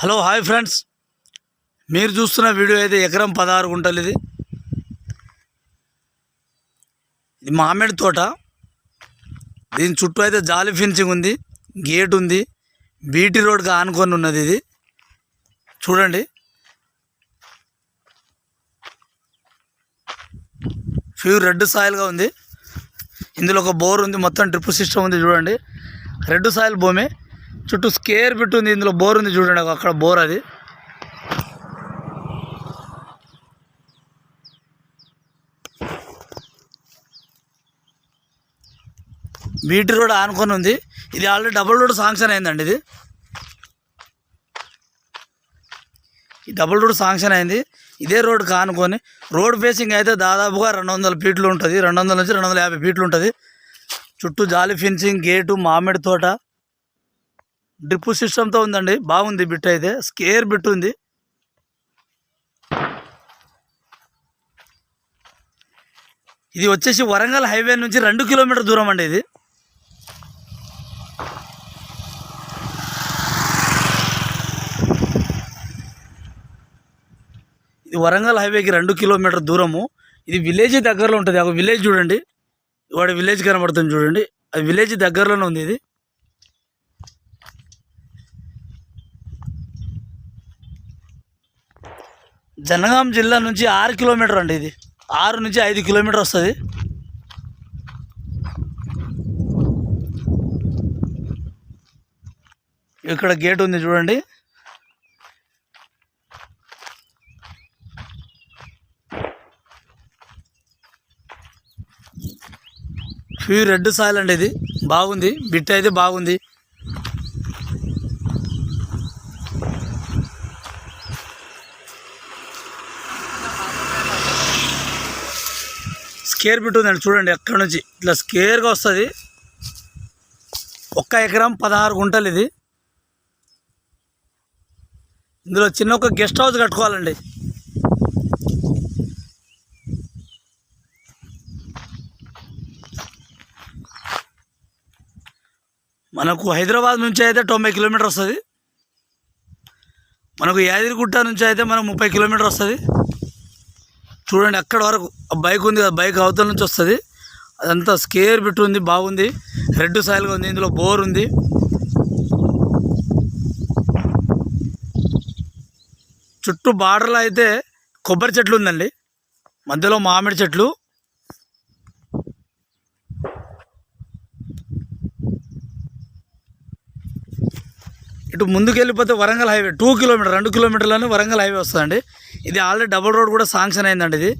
Hello hi friends. మీరు చూస్తున్న video అయితే ఎకరం పదహారు గుంటలు ఇది ఇది మామిడి తోట. దీని చుట్టూ అయితే జాలి ఫెన్సింగ్ ఉంది గేట్ ఉంది బీటీ రోడ్కి ఆనుకొని ఉన్నది ఇది. చూడండి. ఫ్యూ రెడ్ సాయిల్గా ఉంది. ఇందులో ఒక బోర్ ఉంది మొత్తం డ్రిప్ సిస్టమ్ ఉంది చూడండి. రెడ్ సాయిల్ భూమి. చుట్టూ స్కేర్ పెట్టుంది ఉంది ఇందులో బోర్ ఉంది చూడండి అక్కడ బోర్ అది. బీటీ రోడ్ ఆనుకొని ఉంది. ఇది ఆల్రెడీ డబుల్ రోడ్ శాంక్షన్ అయిందండి ఇది. ఈ డబుల్ రోడ్ శాంక్షన్ అయింది. ఇదే రోడ్ కానుకొని రోడ్ ఫేసింగ్ అయితే దాదాపుగా రెండు వందల ఫీట్లు ఉంటుంది. రెండు వందల నుంచి రెండు వందల యాభై ఫీట్లు ఉంటుంది. చుట్టూ జాలి ఫెన్సింగ్ గేటు మామిడి తోట డ్రిప్ సిస్టమ్తో ఉందండి. బాగుంది బిట్ అయితే. స్కేర్ బిట్ ఉంది. ఇది వచ్చేసి వరంగల్ హైవే నుంచి రెండు కిలోమీటర్ దూరం అండి ఇది. ఇది వరంగల్ హైవేకి రెండు కిలోమీటర్ దూరము. ఇది విలేజ్ దగ్గరలో ఉంటుంది. ఒక విలేజ్ చూడండి. వాడి విలేజ్ కనబడుతుంది చూడండి. అది విలేజ్ దగ్గరలోనే ఉంది ఇది. జనగాం జిల్లా నుంచి ఆరు కిలోమీటర్ అండి ఇది. ఆరు నుంచి ఐదు కిలోమీటర్ వస్తుంది. ఇక్కడ గేట్ ఉంది చూడండి. ఫ్యూ రెడ్ సాయిల్ అండి ఇది. బాగుంది. బిట్ అయితే బాగుంది. స్కేర్ బిట్ ఉందండి చూడండి ఎక్కడి నుంచి. ఇట్లా స్కేర్గా వస్తుంది. ఒక్క ఎకరం పదహారు గుంటలు ఇది. ఇందులో చిన్న ఒక గెస్ట్ హౌస్ కట్టుకోవాలండి. మనకు హైదరాబాద్ నుంచి అయితే తొంభై కిలోమీటర్ వస్తుంది. మనకు యాదగిరిగుట్ట నుంచి అయితే మనకు ముప్పై కిలోమీటర్ వస్తుంది. చూడండి అక్కడ వరకు ఆ బైక్ ఉంది కదా బైక్ అవతల నుంచి వస్తుంది. అదంతా స్కేర్ బిట్ ఉంది బాగుంది. రెడ్ సాయిల్గా ఉంది ఇందులో బోర్ ఉంది. చుట్టూ బార్డర్లో అయితే కొబ్బరి చెట్లు ఉందండి. మధ్యలో మామిడి చెట్లు. ఇటు ముందుకు వెళ్ళిపోతే వరంగల్ హైవే టూ కిలోమీటర్ రెండు కిలోమీటర్లోనే వరంగల్ హైవే వస్తుందండి. ఇది ఆల్రెడీ డబుల్ రోడ్ కూడా శాంక్షన్ అయిందండి ఇది.